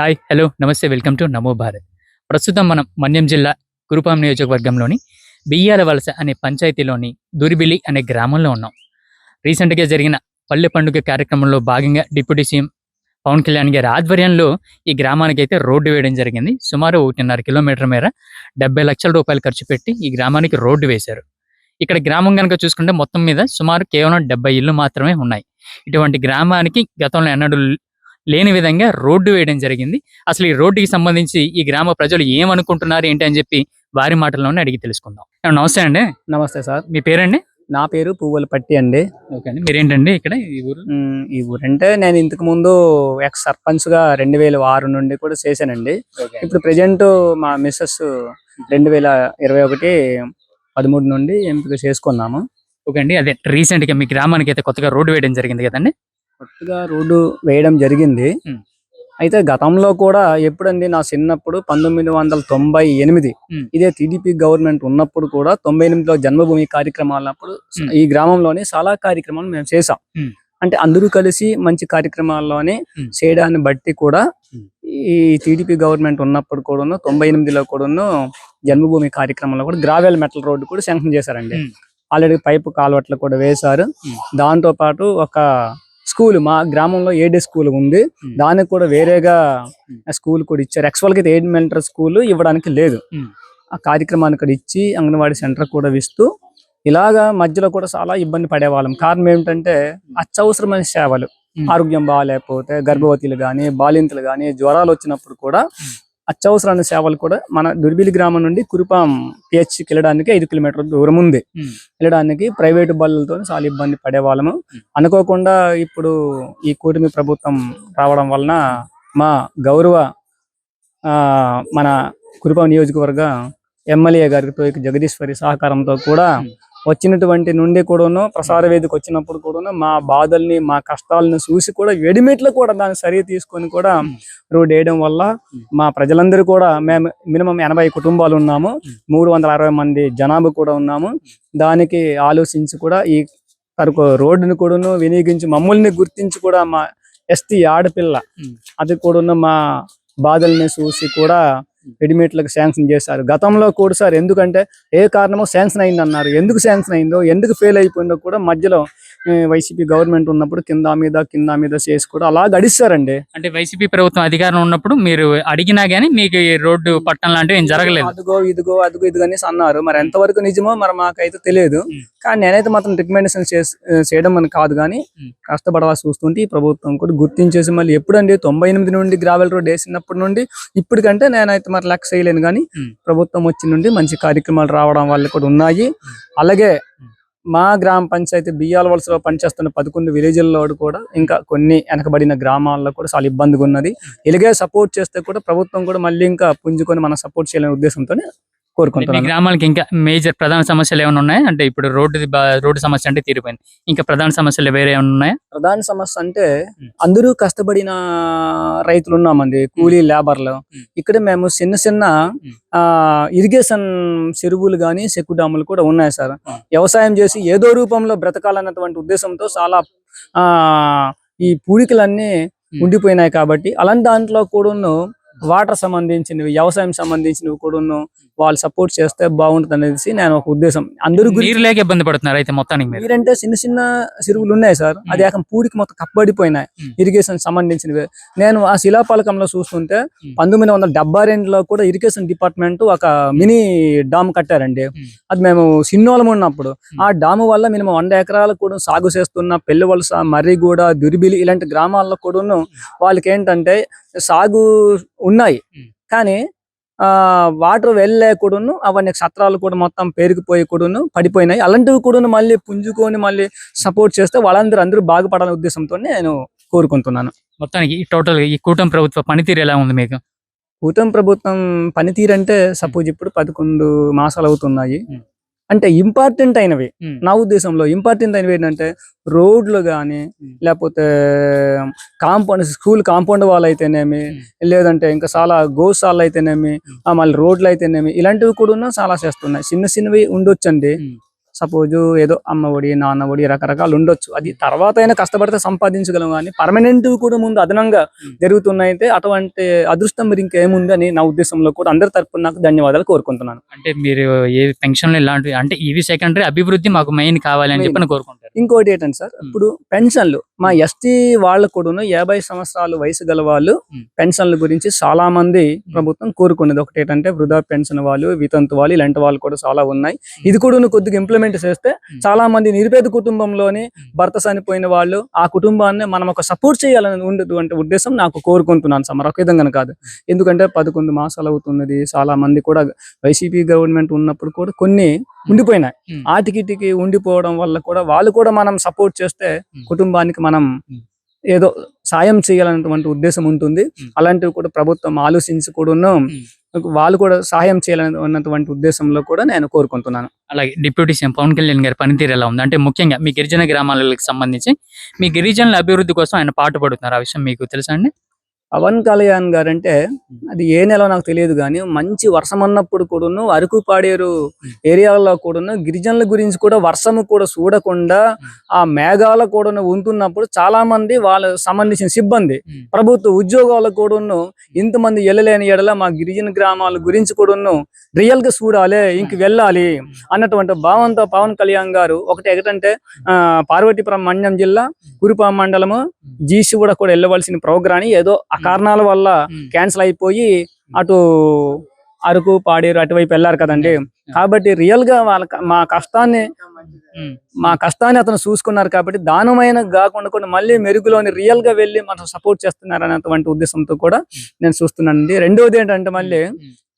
Hi hello namaste welcome to Namo Bharat. ప్రస్తుతం మనం మన్యం జిల్లా కురుపాం నియోజకవర్గంలోని బియ్యాల వలస అనే పంచాయతీలోని దురిబిలి అనే గ్రామంలో ఉన్నాం. రీసెంట్గా జరిగిన పల్లె పండుగ కార్యక్రమంలో భాగంగా డిప్యూటీ సీఎం పవన్ కళ్యాణ్ గారి ఆధ్వర్యంలో ఈ గ్రామానికి అయితే రోడ్డు వేయడం జరిగింది. సుమారు ఒకటిన్నర కిలోమీటర్ మేర డెబ్బై లక్షల రూపాయలు ఖర్చు పెట్టి ఈ గ్రామానికి రోడ్డు వేశారు. ఇక్కడ గ్రామం కనుక చూసుకుంటే మొత్తం మీద సుమారు కేవలం డెబ్బై ఇళ్ళు మాత్రమే ఉన్నాయి. ఇటువంటి గ్రామానికి గతంలో ఎన్నడూ లేని విధంగా రోడ్డు వేయడం జరిగింది. అసలు ఈ రోడ్డుకి సంబంధించి ఈ గ్రామ ప్రజలు ఏమనుకుంటున్నారు ఏంటి అని చెప్పి వారి మాటల్లోనే అడిగి తెలుసుకుందాం. నమస్తే అండి. నమస్తే సార్. మీ పేరండి? నా పేరు పువ్వుల పట్టి అండి. ఓకే అండి. మీరేంటండి ఇక్కడ ఈ ఊరు? ఈ ఊరంటే నేను ఇంతకు ముందు ఎక్స్ సర్పంచ్గా రెండు వేల ఆరు నుండి కూడా చేశానండి. ఇప్పుడు ప్రజెంట్ మా మిస్సెస్ రెండు వేల ఇరవై ఒకటి పదమూడు నుండి ఎంపిక చేసుకున్నాము. ఓకే అండి. అదే రీసెంట్గా మీ గ్రామానికి అయితే కొత్తగా రోడ్డు వేయడం జరిగింది కదండి. కొత్తగా రోడ్డు వేయడం జరిగింది. అయితే గతంలో కూడా ఎప్పుడండి నా చిన్నప్పుడు పంతొమ్మిది వందల తొంభై ఎనిమిది. ఇదే టీడీపీ గవర్నమెంట్ ఉన్నప్పుడు కూడా తొంభై ఎనిమిదిలో జన్మభూమి కార్యక్రమాలప్పుడు. ఈ గ్రామంలోనే చాలా కార్యక్రమాలు మేము చేసాం. అంటే అందరూ కలిసి మంచి కార్యక్రమాల్లోనే. చేయడాన్ని బట్టి కూడా. ఈ టీడీపీ గవర్నమెంట్ ఉన్నప్పుడు కూడాను తొంభై ఎనిమిదిలో కూడాను జన్మభూమి కార్యక్రమంలో కూడా గ్రావెల్ మెటల్ రోడ్డు కూడా శాంక్షన్ చేశారండి. ఆల్రెడీ పైపు కాలువట్లు కూడా వేశారు. దాంతో పాటు ఒక స్కూల్ మా గ్రామంలో ఏడే స్కూల్ ఉంది. దానికి కూడా వేరేగా. స్కూల్ కూడా ఇచ్చారు యాక్చువల్గా ఎయిడ్ మెంటర్ స్కూల్ ఇవ్వడానికి లేదు. ఆ కార్యక్రమాన్ని కూడా ఇచ్చి అంగన్వాడీ సెంటర్ కూడా ఇస్తూ ఇలాగా మధ్యలో కూడా చాలా ఇబ్బంది పడేవాళ్ళం కారణం ఏమిటంటే అత్యవసరమైన సేవలు. ఆరోగ్యం బాగాలేకపోతే గర్భవతులు గాని బాలింతలు గాని జ్వరాలు వచ్చినప్పుడు కూడా. అత్యవసరమైన సేవలు కూడా మన దుర్బిలి గ్రామం నుండి కురుపాం పిహెచ్కి వెళ్ళడానికి ఐదు కిలోమీటర్ల దూరం ఉంది. వెళ్ళడానికి ప్రైవేటు బళ్ళతో చాలా ఇబ్బంది పడేవాళ్ళము. అనుకోకుండా ఇప్పుడు ఈ కూటమి ప్రభుత్వం రావడం వలన మా గౌరవ ఆ, మన కురుపాం నియోజకవర్గ ఎమ్మెల్యే గారితో జగదీశ్వరి సహకారంతో కూడా. వచ్చినటువంటి నుండి కూడాను ప్రసార వేదిక వచ్చినప్పుడు కూడాను మా బాధల్ని మా కష్టాలను చూసి కూడా వెడిమెట్లు కూడా దాన్ని సరి తీసుకొని కూడా. రోడ్ వేయడం వల్ల. మా ప్రజలందరూ కూడా మేము మినిమం ఎనభై కుటుంబాలు ఉన్నాము. మూడు వందల అరవై మంది జనాభా కూడా ఉన్నాము దానికి ఆలోచించి కూడా ఈ తరకు రోడ్డును కూడాను వినియోగించి మమ్మల్ని గుర్తించి కూడా మా ఎస్టీ ఆడపిల్ల. అది కూడా మా బాధల్ని చూసి కూడా రెడీమేడ్లకు శాంక్షన్ చేశారు. గతంలో కూడా సార్ ఎందుకంటే ఏ కారణమో శాంక్షన్ అయిందన్నారు. ఎందుకు శాంక్షన్ అయిందో ఎందుకు ఫెయిల్ అయిపోయిందో కూడా మధ్యలో వైసీపీ గవర్నమెంట్ ఉన్నప్పుడు కింద మీద కింద మీద చేసి కూడా అలా గడిస్తారండి అంటే వైసీపీ ప్రభుత్వం అధికారం ఉన్నప్పుడు మీరు అడిగినా గానీ మీకు ఈ రోడ్డు పట్టణం లాంటివి ఏం జరగలేదు అదిగో ఇదిగో అదిగో ఇదిగో అనేసి అన్నారు మరి ఎంతవరకు నిజమో మరి మాకైతే తెలియదు. కానీ నేనైతే మాత్రం రికమెండేషన్ చేయడం అని కాదు కానీ ఉమ్. కష్టపడవలసి చూస్తుంటే ఈ ప్రభుత్వం కూడా గుర్తించేసి మళ్ళీ ఎప్పుడండి తొంభై ఎనిమిది నుండి గ్రావెల్ రోడ్ వేసినప్పటి నుండి ఇప్పటికంటే నేనైతే మరి లెక్క చేయలేను కానీ. ప్రభుత్వం వచ్చి నుండి మంచి కార్యక్రమాలు రావడం వల్ల కూడా ఉన్నాయి అలాగే. మా గ్రామ పంచాయతీ బియ్యాల వలసలో పనిచేస్తున్న పదకొండు విలేజ్ల్లో కూడా ఇంకా కొన్ని వెనకబడిన గ్రామాల్లో కూడా చాలా ఇబ్బందిగా ఉన్నది. ఇలాగే సపోర్ట్ చేస్తే కూడా ప్రభుత్వం కూడా మళ్ళీ ఇంకా పుంజుకొని మనం సపోర్ట్ చేయాలనే ఉద్దేశంతోనే కోరుకుంటున్నాను గ్రామాలకి ఇంకా మేజర్ ప్రధాన సమస్యలు ఏమైనా ఉన్నాయా అంటే ఇప్పుడు రోడ్డు రోడ్డు సమస్య అంటే తీరిపోయింది ఇంకా ప్రధాన సమస్యలు వేరే ఏమైనా ఉన్నాయా ప్రధాన సమస్య అంటే. అందరూ కష్టపడిన రైతులు ఉన్నామండి కూలీ లేబర్లు. ఇక్కడ మేము చిన్న చిన్న ఇరిగేషన్ చెరువులు గాని చెక్కు డాములు కూడా ఉన్నాయి సార్. వ్యవసాయం చేసి ఏదో రూపంలో బ్రతకాలన్నటువంటి ఉద్దేశంతో చాలా ఆ ఈ పూడికలన్నీ. ఉండిపోయినాయి కాబట్టి అలాంటి దాంట్లో కూడాను వాటర్ సంబంధించినవి వ్యవసాయం సంబంధించినవి కూడాను వాళ్ళు సపోర్ట్ చేస్తే బాగుంటుంది అనేసి నేను ఒక ఉద్దేశం. అందరూ గురించి నీరు లేక ఇబ్బంది పడుతున్నారు అయితే మొత్తానికి మీరు? మీరంటే చిన్న చిన్న చెరువులు ఉన్నాయి సార్. అది ఏకం పూడికి మొత్తం కప్పబడిపోయినాయి. ఇరిగేషన్ సంబంధించినవి. నేను ఆ శిలాపలకంలో చూస్తుంటే. పంతొమ్మిది వందల డెబ్బై రెండులో కూడా ఇరిగేషన్ డిపార్ట్మెంట్ ఒక మినీ డామ్ కట్టారండి. అది మేము సిన్నోలం ఉన్నప్పుడు. ఆ డాము వల్ల మినిమం వంద ఎకరాలకు కూడా సాగు చేస్తున్న పెళ్ళి వలస మర్రిగూడ దురిబిలి ఇలాంటి గ్రామాల్లో కూడాను వాళ్ళకి ఏంటంటే సాగు ఉన్నాయి. కానీ ఆ వాటర్ వెళ్ళలేకూడను అవన్నీ సత్రాలు కూడా మొత్తం పేరుకుపోయి కూడాను పడిపోయినాయి. అలాంటివి కూడాను మళ్ళీ పుంజుకొని మళ్ళీ సపోర్ట్ చేస్తే వాళ్ళందరూ అందరూ బాగుపడాలనే ఉద్దేశంతో నేను కోరుకుంటున్నాను. మొత్తానికి టోటల్ ఈ కూటమి ప్రభుత్వ పనితీరు ఎలా ఉంది మీకు? కూటమి ప్రభుత్వం పనితీరు అంటే సపోజ్ ఇప్పుడు పదకొండు మాసాలు అవుతున్నాయి. అంటే ఇంపార్టెంట్ అయినవి. నా ఉద్దేశంలో ఇంపార్టెంట్ అయినవి ఏంటంటే రోడ్లు కానీ. లేకపోతే కాంపౌండ్ స్కూల్ కాంపౌండ్ వాళ్ళు అయితేనేమి. లేదంటే ఇంకా చాలా గోశాలలు అయితేనేమి మళ్ళీ రోడ్లు అయితేనేమి ఇలాంటివి కూడా చాలా చేస్తున్నాయి చిన్న చిన్నవి ఉండొచ్చండి. సపోజ్ ఏదో అమ్మ ఒడి నాన్న ఒడి రకరకాలు ఉండొచ్చు. అది తర్వాత అయినా కష్టపడితే సంపాదించగలం కానీ పర్మనెంట్ కూడా ముందు అదనంగా. జరుగుతున్నాయితే అటువంటి అదృష్టం మీరు ఇంకేముంది అని నా ఉద్దేశంలో కూడా అందరి తరపున నాకు ధన్యవాదాలు కోరుకుంటున్నాను. అంటే మీరు ఏ పెన్షన్లు ఇలాంటివి అంటే ఇవి సెకండరీ అభివృద్ధి మాకు మెయిన్ కావాలి అని Main. చెప్పి కోరుకుంటారు. ఇంకోటి ఏంటంటే సార్ ఇప్పుడు పెన్షన్లు మా ఎస్టీ వాళ్ళకు కూడా యాభై సంవత్సరాలు వయసు గల వాళ్ళు. పెన్షన్ల గురించి చాలా మంది ప్రభుత్వం కోరుకునేది ఒకటి ఏంటంటే వృధా పెన్షన్ వాళ్ళు వితంతు వాళ్ళు ఇలాంటి వాళ్ళు కూడా చాలా ఉన్నాయి. ఇది కూడా కొద్దిగా ఇంప్లిమెంట్ చేస్తే చాలా మంది నిరుపేద కుటుంబంలోని భర్త చనిపోయిన వాళ్ళు ఆ కుటుంబాన్ని మనం ఒక సపోర్ట్ చేయాలని ఉండేటువంటి ఉద్దేశం నాకు కోరుకుంటున్నాను సార్. మరొక విధంగా కాదు. ఎందుకంటే పదకొండు మాసాలు అవుతున్నది. చాలా మంది కూడా వైసీపీ గవర్నమెంట్ ఉన్నప్పుడు కూడా కొన్ని ఉండిపోయినాయి. ఆటికిటికి ఉండిపోవడం వల్ల కూడా వాళ్ళు కూడా మనం సపోర్ట్ చేస్తే. కుటుంబానికి మనం. ఏదో సాయం చేయాలన్నటువంటి ఉద్దేశం ఉంటుంది. అలాంటివి కూడా ప్రభుత్వం ఆలోచించి కూడా వాళ్ళు కూడా సహాయం చేయాలని ఉన్నటువంటి ఉద్దేశంలో కూడా నేను కోరుకుంటున్నాను. అలాగే డిప్యూటీ సీఎం పవన్ కళ్యాణ్ గారి పనితీరు ఎలా ఉంది? అంటే ముఖ్యంగా మీ గిరిజన గ్రామాలకు సంబంధించి మీ గిరిజనుల అభివృద్ధి కోసం ఆయన పాటుపడుతున్నారు. ఆ విషయం మీకు తెలుసా అండి? పవన్ కళ్యాణ్ గారు అంటే అది ఏ నెల నాకు తెలియదు కానీ మంచి వర్షం అన్నప్పుడు కూడాను అరకు పాడేరు ఏరియాలో కూడాను గిరిజనుల గురించి కూడా వర్షము కూడా చూడకుండా ఆ మేఘాల కూడాను ఉంటున్నప్పుడు చాలా మంది వాళ్ళ సంబంధించిన సిబ్బంది. ప్రభుత్వ ఉద్యోగాలు కూడాను ఇంతమంది వెళ్ళలేని ఎడల మా గిరిజన గ్రామాల గురించి కూడాను రియల్గా చూడాలి ఇంక వెళ్ళాలి అన్నటువంటి భావంతో పవన్ కళ్యాణ్ గారు ఒకటి ఆ పార్వతీపురం మండ్యం జిల్లా కురుపా మండలము జీసి కూడా కూడా వెళ్ళవలసిన ప్రోగ్రామ్ ఏదో కారణాల వల్ల క్యాన్సిల్ అయిపోయి అటు అరకు పాడేరు అటువైపు వెళ్ళారు కదండి. కాబట్టి రియల్గా వాళ్ళ మా కష్టాన్ని. మా కష్టాన్ని అతను చూసుకున్నారు కాబట్టి దానమైన కాకుండా కూడా మళ్ళీ మెరుగులోని రియల్గా వెళ్ళి మనం సపోర్ట్ చేస్తున్నారు అనేటువంటి ఉద్దేశంతో కూడా నేను చూస్తున్నానండి. రెండోది ఏంటంటే మళ్ళీ.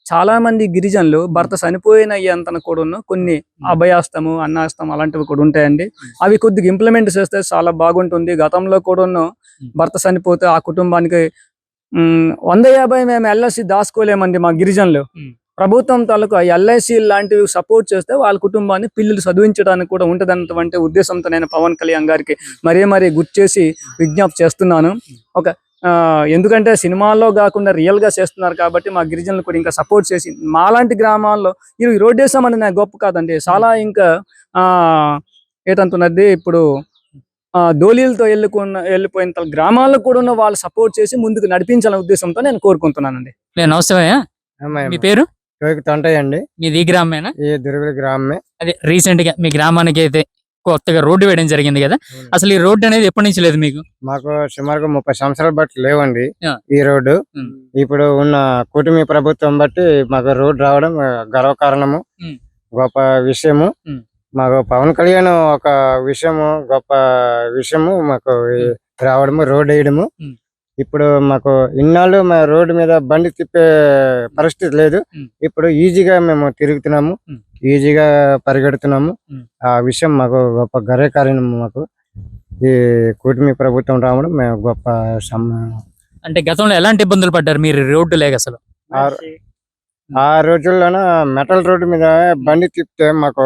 చాలా మంది గిరిజనులు భర్త చనిపోయిన అంతన కూడా కొన్ని అభయాస్తము అన్నాస్తం అలాంటివి కూడా ఉంటాయండి. అవి కొద్దిగా ఇంప్లిమెంట్ చేస్తే చాలా బాగుంటుంది. గతంలో కూడా భర్త చనిపోతే ఆ కుటుంబానికి వంద యాభై మేము ఎల్ఐసి దాచుకోలేమండి మా గిరిజనులు. ప్రభుత్వం తాలూకు ఎల్ఐసి లాంటివి సపోర్ట్ చేస్తే వాళ్ళ కుటుంబాన్ని పిల్లలు చదివించడానికి కూడా ఉంటదన్నటువంటి ఉద్దేశంతో నేను పవన్ కళ్యాణ్ గారికి మరీ మరీ గుర్తు చేసి విజ్ఞప్తి చేస్తున్నాను. ఒక ఎందుకంటే సినిమాల్లో కాకుండా రియల్గా చేస్తున్నారు కాబట్టి మా గిరిజనులు కూడా ఇంకా సపోర్ట్ చేసి మాలాంటి గ్రామాల్లో ఈ రోడ్ వేసామని నాకు గొప్ప కాదండి. చాలా ఇంకా ఆ ఏటంటున్నది ఇప్పుడు ఆ దోలీలతో వెళ్ళుకున్న వెళ్ళిపోయిన తల గ్రామాల్లో కూడా ఉన్న వాళ్ళు సపోర్ట్ చేసి ముందుకు నడిపించాలనే ఉద్దేశంతో నేను కోరుకుంటున్నానండి. నేను నమస్తే మీ పేరు? తొంటాయండి మీది ఈ గ్రామేనా ఈ దుర్గుల గ్రామమే. అదే రీసెంట్గా మీ గ్రామానికి అయితే కొత్తగా రోడ్డు వేయడం జరిగింది కదా. అసలు ఈ రోడ్డు అనేది ఎప్పటి నుంచి లేదు మీకు? మాకు సుమారుగా ముప్పై సంవత్సరాలు బట్టి లేవండి. ఈ రోడ్డు. ఇప్పుడు ఉన్న కూటమి ప్రభుత్వం బట్టి మాకు రోడ్డు రావడం గర్వకారణము. గొప్ప విషయము. మాకు పవన్ కళ్యాణ్ ఒక విషయము గొప్ప విషయము మాకు రావడము రోడ్ వేయడము. ఇప్పుడు మాకు ఇన్నాళ్ళు మా రోడ్డు మీద బండి తిప్పే పరిస్థితి లేదు. ఇప్పుడు ఈజీగా మేము తిరుగుతున్నాము. ఈజీగా పరిగెడుతున్నాము. ఆ విషయం మాకు గొప్ప గర్వకారణం మాకు ఈ కూటమి ప్రభుత్వం రావడం మేము గొప్ప సమ్ అంటే గతంలో ఎలాంటి ఇబ్బందులు పడ్డారు మీరు రోడ్డు లేక అసలు ఆ- రోజుల్లోన మెటల్ రోడ్డు మీద బండి తిప్పితే మాకు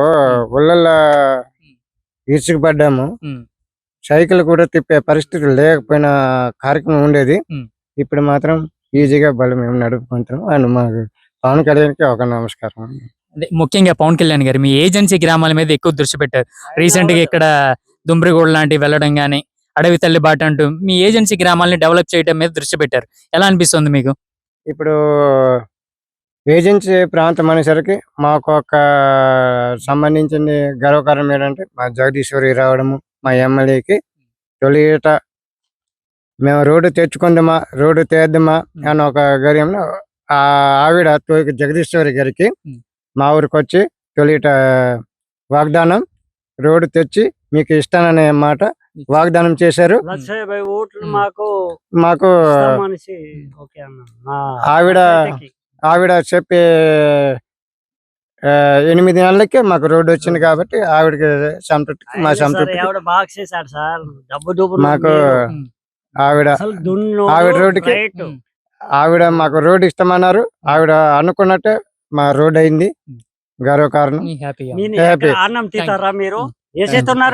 ఉళ్ళల్లో ఈడ్చుకుపడ్డాము ఉమ్. సైకిల్ కూడా తిప్పే పరిస్థితి లేకపోయిన కార్యక్రమం ఉండేది. ఇప్పుడు మాత్రం ఈజీగా బలి మేము నడుపుకుంటాం అండ్ మాకు పవన్ కళ్యాణ్కి ఒక నమస్కారం. అదే ముఖ్యంగా పవన్ కళ్యాణ్ గారు మీ ఏజెన్సీ గ్రామాల మీద ఎక్కువ దృష్టి పెట్టారు. రీసెంట్గా ఇక్కడ దుమ్రిగూడ లాంటివి వెళ్ళడం గానీ అడవి తల్లి బాట అంటూ మీ ఏజెన్సీ గ్రామాలని డెవలప్ చేయడం మీద దృష్టి పెట్టారు. ఎలా అనిపిస్తుంది మీకు? ఇప్పుడు ఏజెన్సీ ప్రాంతం అనేసరికి మాకు ఒక సంబంధించిన గర్వకారణం ఏంటంటే మా జగదీశ్వరి రావడము మా ఎమ్మెల్యేకి తొలి ఏట మేము రోడ్డు తెచ్చుకుందామా రోడ్డు తేద్దామా అని ఒక గర్యంలో ఆ ఆవిడ జగదీశ్వరి గారికి. మా ఊరికి వచ్చి తొలిట వాగ్దానం రోడ్డు తెచ్చి మీకు ఇస్తాననే మాట వాగ్దానం చేశారు మాకు మాకు ఆవిడ. ఆవిడ చెప్పే ఎనిమిది నెలలకే మాకు రోడ్డు వచ్చింది కాబట్టి ఆవిడకి సంతృప్తి మా సంతృప్తి ఎవడ బాగా చేశాడు సార్. డబ్బు డబ్బు మాకు ఆవిడ అసలు దున్నోడు ఆవిడ రోడ్డుకి-. ఆవిడ మాకు రోడ్డు ఇస్తామన్నారు ఆవిడ అనుకున్నట్టే మా రోడ్ అయింది. గర్వకారణం అన్నం మీరు?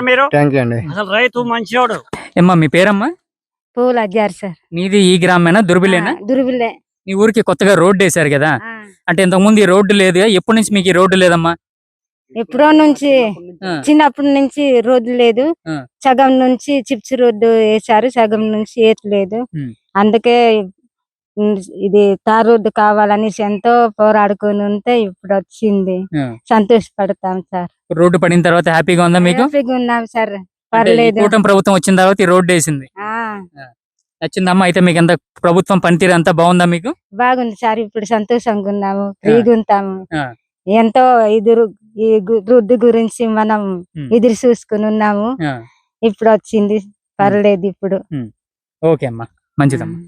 మీరు? థ్యాంక్ యూ అండి. అసలు రైతు మంచివాడు. ఏమ్మా మీ పేరమ్మా? పూలు అజ్జారు సార్. నీది ఈ గ్రామేనా? దుర్బిలేనా? ఆ, నీ ఊరికి కొత్తగా రోడ్డు వేశారు కదా? అంటే ఇంతకు ముందు ఈ రోడ్డు లేదు ఎప్పటి నుంచి మీకు ఈ రోడ్డు లేదమ్మా? ఎప్పుడో నుంచి చిన్నప్పటి నుంచి రోడ్డు లేదు. సగం నుంచి చిప్స్ రోడ్డు వేశారు సగం నుంచి వేయట్లేదు. అందుకే ఇది తార్ రోడ్డు కావాలని ఎంతో పోరాడుకొని ఉంటే ఇప్పుడు వచ్చింది. సంతోషపడతాం సార్. రోడ్డు పడిన తర్వాత హ్యాపీగా ఉందా మీకు? హ్యాపీగా ఉన్నాం సార్. పర్లేదు. కూటమి ప్రభుత్వం వచ్చిన తర్వాత ఈ రోడ్డు వేసింది. నచ్చిందమ్మా? అయితే మీకు అంత ప్రభుత్వం పనితీరు అంతా బాగుందా మీకు? బాగుంది సార్ ఇప్పుడు సంతోషంగా ఉన్నాము ఫ్రీగా ఉంటాము. ఎంతో ఎదురు ఈ రోడ్డు గురించి మనం. ఎదురు చూసుకుని ఉన్నాము. ఇప్పుడు వచ్చింది పర్లేదు ఇప్పుడు. ఓకే అమ్మా మంచిదమ్మా.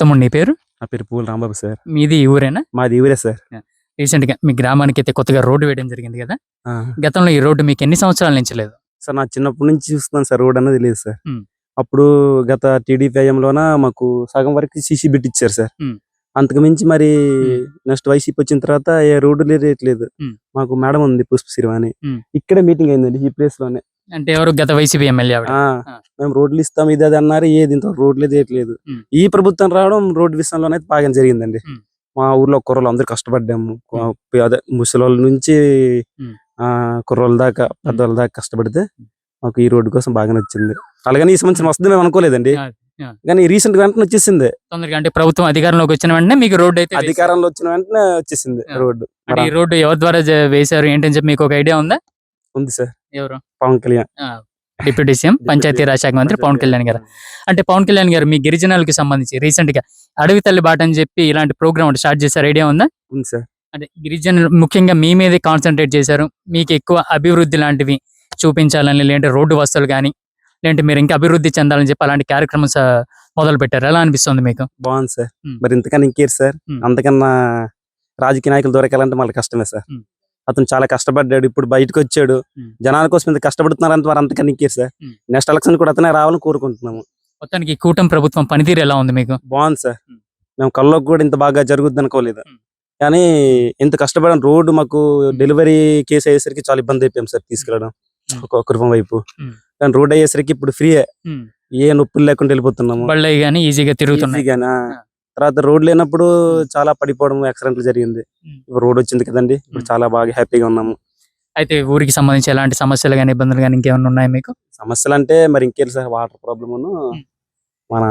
తమ్ముడు నీ పేరు? నా పేరు పూల రాంబాబు సార్. మీది ఊరేనా? మాది ఊరే సార్. రీసెంట్గా మీ గ్రామానికి అయితే కొత్తగా రోడ్డు వేయడం జరిగింది కదా? గతంలో ఈ రోడ్డు మీకు ఎన్ని సంవత్సరాల నుంచి లేదు? సార్ నా చిన్నప్పటి నుంచి చూస్తున్నాను సార్ రోడ్ అనేది లేదు సార్. అప్పుడు గత టీడీపీ లోన మాకు సగం వరకు సీసీ పెట్టించారు సార్ ఉమ్. అంతకు మించి మరి. నెక్స్ట్ వైసీపీ వచ్చిన తర్వాత ఏ రోడ్డు లేదు. మాకు మేడం ఉంది పుష్పశ్రీ అని ఉమ్. ఇక్కడే మీటింగ్ అయిందండి ఈ ప్లేస్లోనే అంటే ఎవరు గత వైసీపీ ఎమ్మెల్యే. మేము రోడ్లు ఇస్తాం ఇది అది అన్నారు ఏది ఇంత రోడ్లు తీయట్లేదు ఉమ్. ఈ ప్రభుత్వం రావడం రోడ్డు విషయంలోనే అయితే బాగా జరిగిందండి. మా ఊర్లో కుర్రలు అందరూ కష్టపడ్డాము అదే ముసలోళ్ళ నుంచి. ఆ కుర్రోళ్ళ దాకా పెద్దవాళ్ళ దాకా కష్టపడితే మాకు ఈ రోడ్డు కోసం బాగా నచ్చింది అలాగని ఈ సంవత్సరం వస్తుంది మేము అనుకోలేదండి. కానీ రీసెంట్గా వెంటనే వచ్చేసింది. తొందరగా అంటే ప్రభుత్వం అధికారంలోకి వచ్చిన వెంటనే మీకు రోడ్డు అయితే. అధికారంలో వచ్చిన వెంటనే వచ్చేసింది. రోడ్డు. ఈ రోడ్డు ఎవరి ద్వారా వేశారు ఏంటని చెప్పి మీకు ఒక ఐడియా ఉందా? ఉంది సార్. ఎవరు? పవన్ కళ్యాణ్. డిప్యూటీ సీఎం పంచాయతీ రాజ్ శాఖ మంత్రి పవన్ కళ్యాణ్ గారు. అంటే పవన్ కళ్యాణ్ గారు మీ గిరిజనాలకు సంబంధించి రీసెంట్గా అడవి తల్లి బాట అని చెప్పి ఇలాంటి ప్రోగ్రామ్ స్టార్ట్ చేశారు. ఐడియా ఉందా? ఉంది సార్. అంటే గిరిజనులు ముఖ్యంగా మీ మీదే కాన్సన్ట్రేట్ చేశారు. మీకు ఎక్కువ అభివృద్ధి లాంటివి చూపించాలని లేదంటే రోడ్డు వస్తువులు కానీ లేదంటే మీరు ఇంకా అభివృద్ధి చెందాలని చెప్పి అలాంటి కార్యక్రమం మొదలు పెట్టారు ఎలా అనిపిస్తుంది మీకు బాగుంది సార్. మరి ఇంతకన్నా ఇంకేరు సార్. అంతకన్నా రాజకీయ నాయకులు దొరకాలంటే మళ్ళీ కష్టమే సార్. అతను చాలా కష్టపడ్డాడు ఇప్పుడు బయటకు వచ్చాడు. జనాల కోసం ఇంత కష్టపడుతున్నారంటే వారు అంతకన్నా ఇంకేరు సార్. నెక్స్ట్ ఎలక్షన్ కూడా అతనే రావాలని కోరుకుంటున్నాము మొత్తానికి కూటమి ప్రభుత్వం పనితీరు ఎలా ఉంది మీకు బాగుంది సార్. మేము కల్లోకి కూడా ఇంత బాగా జరుగుద్ది అనుకోలేదు. కానీ ఇంత కష్టపడడం రోడ్డు మాకు డెలివరీ కేసు అయ్యేసరికి చాలా ఇబ్బంది అయిపోయాం సార్ తీసుకెళ్ళడం. ఒక కుటుంబం వైపు. కానీ రోడ్ అయ్యేసరికి ఇప్పుడు ఫ్రీయే. ఏ. నొప్పులు లేకుండా వెళ్ళిపోతున్నాము. బళ్ళై కానీ ఈజీగా? ఆ. తర్వాత రోడ్ లేనప్పుడు చాలా పడిపోవడం యాక్సిడెంట్లు జరిగింది. రోడ్ వచ్చింది కదండి. ఇప్పుడు. చాలా బాగా హ్యాపీగా ఉన్నాము. అయితే ఊరికి సంబంధించి ఎలాంటి సమస్యలు కానీ ఇబ్బందులు కానీ ఇంకేమైనా ఉన్నాయి మీకు? సమస్యలు అంటే మరి ఇంకేం సార్ వాటర్ ప్రాబ్లమ్ మన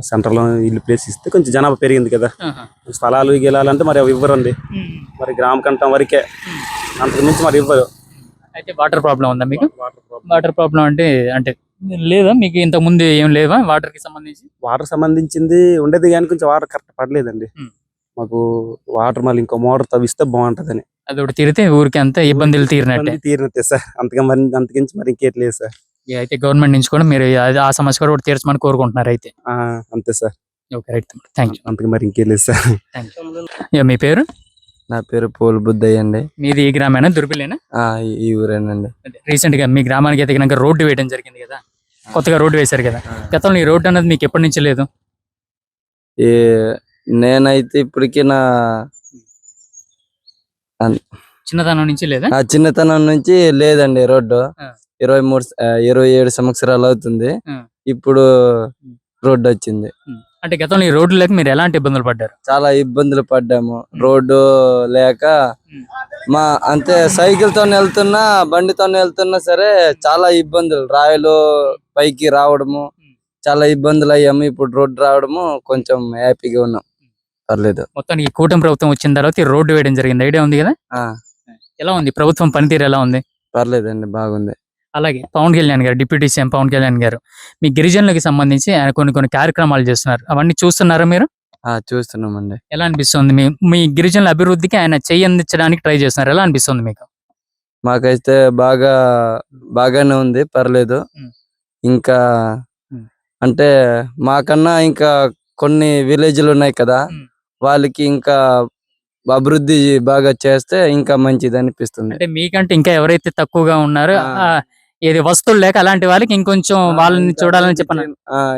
సెంటర్లో ఇల్లు ప్లేస్ ఇస్తే కొంచెం జనాభా పెరిగింది కదా. స్థలాలు గెలాలంటే మరి అవి ఇవ్వరండి. మరి గ్రామ కంఠం వరకే. అంతకు మించి మరి ఇవ్వరు. అయితే వాటర్ ప్రాబ్లం ఉందా మీకు? వాటర్ ప్రాబ్లం అంటే అంటే లేదా మీకు ఇంతకు ముందు ఏం లేవా? వాటర్కి సంబంధించి? వాటర్ సంబంధించింది ఉండేది కానీ కొంచెం వాటర్ కరెక్ట్ పడలేదండి. ఉమ్. మాకు వాటర్ మళ్ళీ ఇంకో మోటార్ తవ్విస్తే బాగుంటదని. అది ఒకటి తీరితే ఊరికి అంతా ఇబ్బందులు తీరినట్టే. తీరినట్టే సార్. అంతగా మరి అంతకించి మరి ఇంకేట్లేదు సార్. ఇక అయితే గవర్నమెంట్ నుంచి కూడా మీరు ఆ సమస్య కూడా ఒకటి తీర్చమని కోరుకుంటున్నారు అయితే. ఆ, అంతే sir. Okay right thank you అంతకు మరి ఇంకేలేదు సార్. థ్యాంక్ యూ మీ పేరు? నా పేరు పూల బుద్ధయ్య అండి. మీది ఈ గ్రామేనా? దుర్బిలేనా ఆ, ఈ- ఈ ఊరేనండి రీసెంట్గా మీ గ్రామానికి కనుక రోడ్డు వేయడం జరిగింది కదా? కొత్తగా రోడ్డు వేశారు కదా? గతంలో ఈ రోడ్డు అనేది మీకు ఎప్పటి నుంచి లేదు? ఈ నేనైతే ఇప్పటికి నా చిన్నతనం నుంచి లేదా? నా చిన్నతనం నుంచి లేదండి రోడ్డు. ఆ. ఇరవై మూడు ఆ, ఇరవై ఏడు సంవత్సరాలు అవుతుంది. ఆ. ఇప్పుడు రోడ్డు వచ్చింది. అంటే గతంలో ఈ రోడ్డు లేక మీరు ఎలాంటి ఇబ్బందులు పడ్డారు? చాలా ఇబ్బందులు పడ్డాము. రోడ్డు లేక. మా అంతే సైకిల్తో వెళ్తున్నా బండితో వెళ్తున్నా సరే చాలా ఇబ్బందులు. రాయలు పైకి రావడము చాలా ఇబ్బందులు అయ్యాము. ఇప్పుడు రోడ్డు రావడము కొంచెం హ్యాపీగా ఉన్నాం. పర్లేదు. మొత్తానికి ఈ కూటమి ప్రభుత్వం వచ్చిన తర్వాత ఈ రోడ్డు వేయడం జరిగింది. ఐడియా ఉంది కదా? ఆ. ఎలా ఉంది? ప్రభుత్వం పనితీరు ఎలా ఉంది? పర్లేదండి బాగుంది. అలాగే పవన్ కళ్యాణ్ గారు డిప్యూటీ సీఎం పవన్ కళ్యాణ్ గారు మీ గిరిజనులకు సంబంధించి ఆయన కొన్ని కొన్ని కార్యక్రమాలు చేస్తున్నారు. అవన్నీ చూస్తున్నారా మీరు? ఆ చూస్తున్నామండి. ఎలా అనిపిస్తుంది? మీ మీ గిరిజనుల అభివృద్ధికి ఆయన చెయ్యి అందించడానికి ట్రై చేస్తున్నారు. ఎలా అనిపిస్తుంది మీకు? మాకైతే బాగా బాగానే ఉంది. పర్లేదు. ఇంకా. అంటే మాకన్నా ఇంకా కొన్ని విలేజ్లు ఉన్నాయి కదా. వాళ్ళకి ఇంకా అభివృద్ధి బాగా చేస్తే ఇంకా మంచిది అనిపిస్తుంది. అంటే మీకంటే ఇంకా ఎవరైతే తక్కువగా ఉన్నారో ఏది వస్తువులు లేక అలాంటి వాళ్ళకి ఇంకొంచెం వాళ్ళని ఇంకా చూడాలని చెప్పను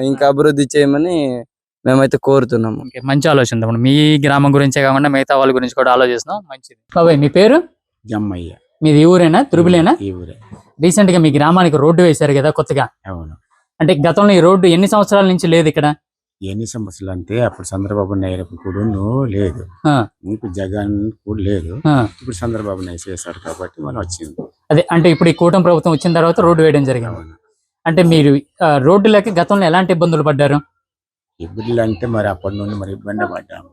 ఇంకా అభివృద్ధి చేయమని మేమైతే కోరుతున్నాము. ఓకే, మంచి ఆలోచన తమ్ముడు. మీ గ్రామం గురించే కాకుండా మిగతా వాళ్ళ గురించి కూడా ఆలోచిస్తున్నాం. మంచిది. బాబాయ్ మీ పేరు? జమ్మయ్య. మీది ఈ ఊరేనా? తురుబులేనా ఈ ఊరే. రీసెంట్గా మీ గ్రామానికి రోడ్డు వేశారు కదా కొత్తగా. అవును. అంటే గతంలో ఈ రోడ్డు ఎన్ని సంవత్సరాల నుంచి లేదు ఇక్కడ? ఎన్ని సమస్యలు అంటే అప్పుడు చంద్రబాబు నాయుడు కూడా లేదు. ఆ. ఇప్పుడు జగన్ కూడా లేదు. ఆ. ఇప్పుడు చంద్రబాబు నాయుడు చేశారు కాబట్టి మనం వచ్చింది. అదే అంటే ఇప్పుడు ఈ కూటమి ప్రభుత్వం వచ్చిన తర్వాత రోడ్డు వేయడం జరిగింది. అంటే మీరు రోడ్డులకి గతంలో ఎలాంటి ఇబ్బందులు పడ్డారు? ఇబ్బందులు అంటే మరి అప్పటి నుండి మరి ఇబ్బంది పడ్డాము.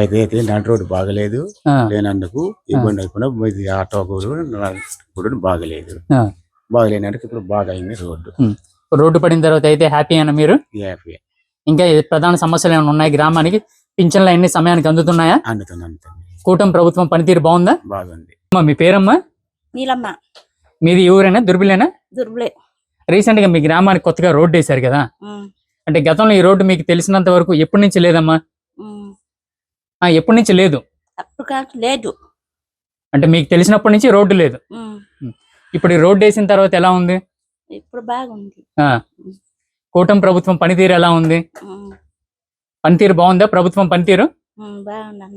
అయితే అయితే నడు రోడ్డు బాగలేదు. లేనందుకు ఇబ్బంది అయిపోయినా ఇది ఆటో కూడా బాగలేదు. బాగలేనందుకు ఇప్పుడు బాగా అయింది రోడ్డు రోడ్డు పడిన తర్వాత అయితే హ్యాపీ అయినా మీరు? హ్యాపీ. ఇంకా ప్రధాన సమస్యలు ఏమైనా ఉన్నాయి? గ్రామానికి పింఛన్లు అన్ని సమయానికి అందుతున్నాయా? అందుతుంది అందుతుంది కూటమి ప్రభుత్వం పనితీరు బాగుందా? బాగుంది. అమ్మా, మీ పేరమ్మా? నీలమ్మ. మీది ఈ ఊరేనా? దుర్బిలేనా? దుర్బలే. రీసెంట్గా మీ గ్రామానికి కొత్తగా రోడ్డు వేశారు కదా? అంటే గతంలో ఈ రోడ్డు మీకు తెలిసినంత వరకు ఎప్పటి నుంచి లేదమ్మా? ఎప్పటి నుంచి లేదు? లేదు. అంటే మీకు తెలిసినప్పటి నుంచి రోడ్డు లేదు. ఇప్పుడు ఈ రోడ్డు వేసిన తర్వాత ఎలా ఉంది? ఇప్పుడు బాగుంది. ఆ. కూటమి ప్రభుత్వం పనితీరు ఎలా ఉంది? పనితీరు బాగుందా? ప్రభుత్వం పనితీరు?